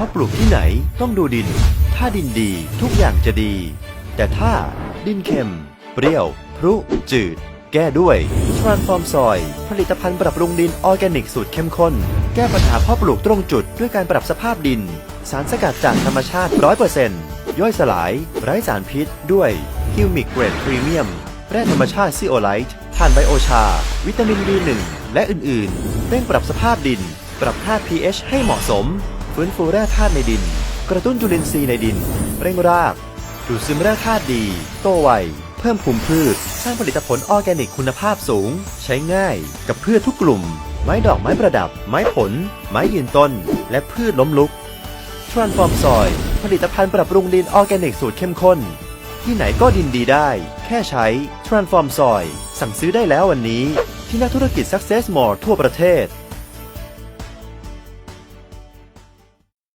ราะปลูกที่ไหนต้องดูดิน ถ้าดินดีทุกอย่างจะดี แต่ถ้าดินเค็ม เปรี้ยว พรุ จืด แก้ด้วย Transform Soil ผลิตภัณฑ์ปรับปรุงดินออร์แกนิกสูตรเข้มข้น แก้ปัญหาเพาะปลูกตรงจุดด้วยการปรับสภาพดิน สารสกัดจากธรรมชาติ 100%ย่อยสลาย ไร้สารพิษ ด้วยฮิวมิกเกรดพรีเมียมแร่ธรรมชาติซีโอไลท์ถ่านไบโอชา วิตามิน B1 และอื่น ๆเร่งปรับสภาพดิน ปรับค่า pH ให้เหมาะสม ฟื้นฟูแร่ธาตุในดิน กระตุ้นจุลินทรีย์ในดิน เร่งราก ดูดซึมแร่ธาตุดี โตไว เพิ่มภูมิพืช สร้างผลิตผลออร์แกนิกคุณภาพสูง ใช้ง่าย กับพืชทุกกลุ่ม ไม้ดอกไม้ประดับ ไม้ผล ไม้ยืนต้น และพืชล้มลุก Transform Soil ผลิตภัณฑ์ปรับปรุงดินออร์แกนิกสูตรเข้มข้น ที่ไหนก็ดินดีได้ แค่ใช้ Transform Soil สั่งซื้อได้แล้ววันนี้ ที่นักธุรกิจ Success More ทั่วประเทศ